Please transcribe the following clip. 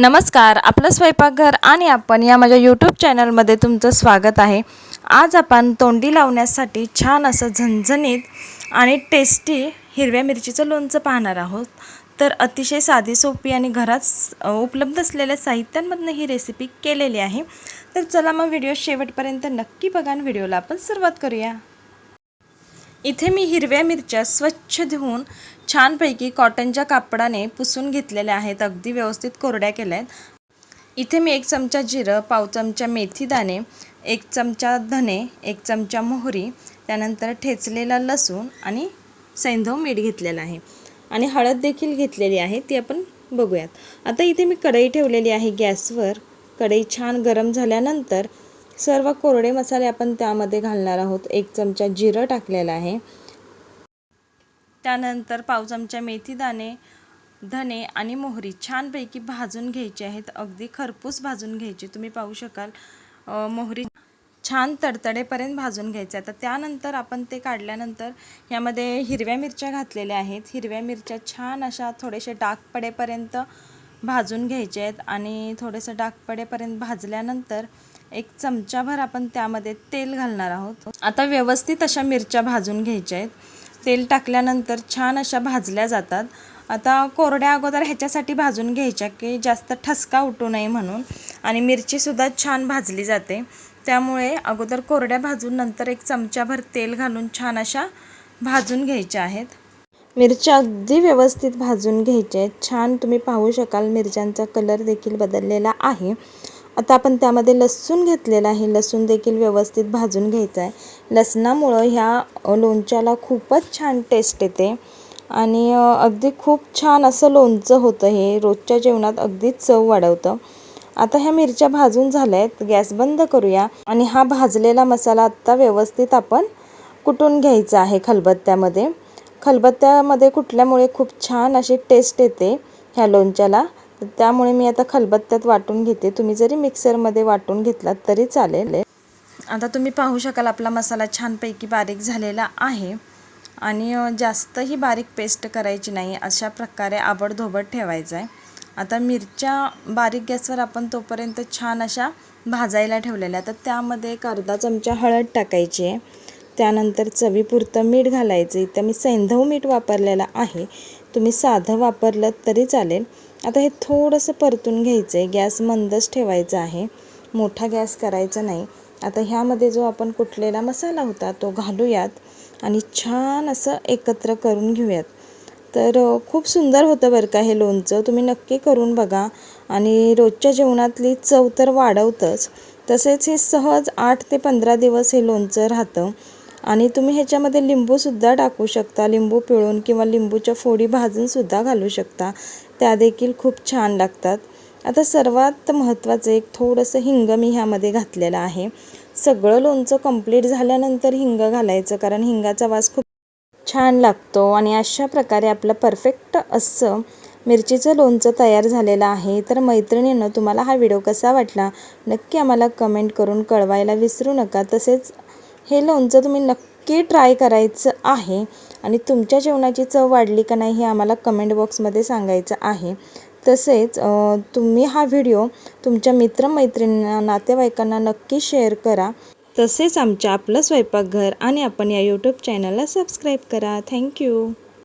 नमस्कार आपलं स्वयंपाकघर आणि आपण या माझ्या यूट्यूब चॅनलमध्ये तुमचं स्वागत आहे. आज आपण तोंडी लावण्यासाठी छान असं झणझणीत आणि टेस्टी हिरव्या मिरचीचं लोणचं पाहणार आहोत. तर अतिशय साधी सोपी आणि घरात उपलब्ध असलेल्या साहित्यांमधनं ही रेसिपी केलेली आहे. तर चला मग व्हिडिओ शेवटपर्यंत नक्की बघा आणि व्हिडिओला आपण सुरुवात करूया. इथे मी हिरव्या मिरच्या स्वच्छ धुवून छानपैकी कॉटनच्या कापडाने पुसून घेतलेल्या आहेत. अगदी व्यवस्थित कोरड्या केल्या आहेत इथे मी एक चमचा जिरं पाव चमचा मेथी दाणे एक चमचा धने एक चमचा मोहरी त्यानंतर ठेचलेला लसूण आणि सैंधव मीठ घेतलेलं आहे. आणि हळद देखील घेतलेली आहे ती आपण बघूयात. आता इथे मी कढई ठेवलेली आहे गॅसवर. कढई छान गरम झाल्यानंतर सर्व कोरडे मसाले आपण त्यामध्ये घालणार आहोत. एक चमचा जिरं टाकलेला आहे. त्यानंतर पाव चमचा मेथी दाणे धने आणि मोहरी छानपैकी भाजून घ्यायची आहेत. अगदी खरपूस भाजून घ्यायची. तुम्ही पाहू शकाल मोहरी छान तडतडेपर्यंत भाजून घ्यायचं. आता त्यानंतर आपण ते काढल्यानंतर यामध्ये हिरव्या मिरच्या घातलेल्या आहेत. हिरव्या मिरच्या छान अशा थोडेसे डाग पडेपर्यंत भाजून घ्यायचे आहेत आणि थोडेसं डाग पडेपर्यंत भाजल्यानंतर एक चमचाभर आपण त्यामध्ये तेल घालणार आहोत. आता व्यवस्थित अशा मिरच्या भाजून घ्यायच्या आहेत. तेल टाकल्यानंतर छान अशा भाजल्या जातात. आता कोरड्या अगोदर ह्याच्यासाठी भाजून घ्यायच्या की जास्त ठसका उठू नये म्हणून. आणि मिरचीसुद्धा छान भाजली जाते. त्यामुळे अगोदर कोरड्या भाजून नंतर एक चमचाभर तेल घालून छान अशा भाजून घ्यायच्या आहेत. मिरच्या अगदी व्यवस्थित भाजून घ्यायच्या आहेत. छान तुम्ही पाहू शकाल मिरच्यांचा कलर देखील बदललेला आहे. आता आपण त्यामध्ये लसूण घेतलेला आहे. लसूण देखील व्यवस्थित भाजून घ्यायचा आहे. लसणामुळं ह्या लोणच्याला खूपच छान टेस्ट येते. आणि अगदी खूप छान असं लोणचं होतं हे. रोजच्या जेवणात अगदीच चव वाढवतं. आता ह्या मिरच्या भाजून झाल्या आहेत गॅस बंद करूया. आणि हा भाजलेला मसाला आत्ता व्यवस्थित आपण कुटून घ्यायचा आहे खलबत्त्यामध्ये. खलबत्त्यामध्ये कुटल्यामुळे खूप छान अशी टेस्ट येते ह्या लोणच्याला. त्यामुळे मी आता खलबत्त्यात वाटून घेते. तुम्ही जरी मिक्सरमध्ये वाटून घेतलात तरी चालेल. आता तुम्ही पाहू शकाल आपला मसाला छानपैकी बारीक झालेला आहे आणि जास्तही बारीक पेस्ट करायची नाही. अशा प्रकारे आबडधोबड ठेवायचं आहे आता मिरच्या बारीक गॅसवर आपण तोपर्यंत छान अशा भाजायला ठेवलेल्या तर त्यामध्ये एक अर्धा चमचा हळद टाकायची आहे. त्यानंतर चवीपुरतं मीठ घालायचं. इथं मी सैंधव मीठ वापरलेलं आहे. तुम्ही साधं वापरलं तरी चालेल. आता हे थोडंसं परतून घ्यायचं आहे गॅस मंदच ठेवायचा आहे. मोठा गॅस करायचा नाही. आता ह्यामध्ये जो आपण कुटलेला मसाला होता तो घालूयात आणि छान असं एकत्र करून घेऊयात. तर खूप सुंदर होतं बरं का हे लोणचं. तुम्ही नक्की करून बघा. आणि रोजच्या जेवणातली चव तर वाढवतंच. तसेच हे सहज आठ ते पंधरा दिवस हे लोणचं राहतं. आणि तुम्ही ह्याच्यामध्ये लिंबूसुद्धा टाकू शकता. लिंबू पिळून किंवा लिंबूच्या फोडी भाजूनसुद्धा घालू शकता. त्या देखील खूप छान लागतात. आता सर्वात महत्त्वाचं एक थोडंसं हिंग मी ह्यामध्ये घातलेलं आहे. सगळं लोणचं कंप्लीट झाल्यानंतर हिंग घालायचं कारण हिंगाचा वास खूप छान लागतो. आणि अशा प्रकारे आपलं परफेक्ट असं मिरचीचं लोणचं तयार झालेलं आहे. तर मैत्रिणीनं तुम्हाला हा व्हिडिओ कसा वाटला? नक्की आम्हाला कमेंट करून कळवायला विसरू नका. तसेच हे लोणचं तुम्ही नक्की ट्राय करायचं आहे. आणि तुमच्या जेवणाची चव वाढली का नाही हे आम्हाला कमेंट बॉक्समध्ये सांगायचं आहे. तसेच तुम्ही हा व्हिडिओ तुमच्या मित्रमैत्रिणींना नातेवाईकांना नक्की शेअर करा. तसेच आमच्या आपलं स्वयंपाकघर आणि आपण या यूट्यूब चॅनलला सबस्क्राईब करा. थँक्यू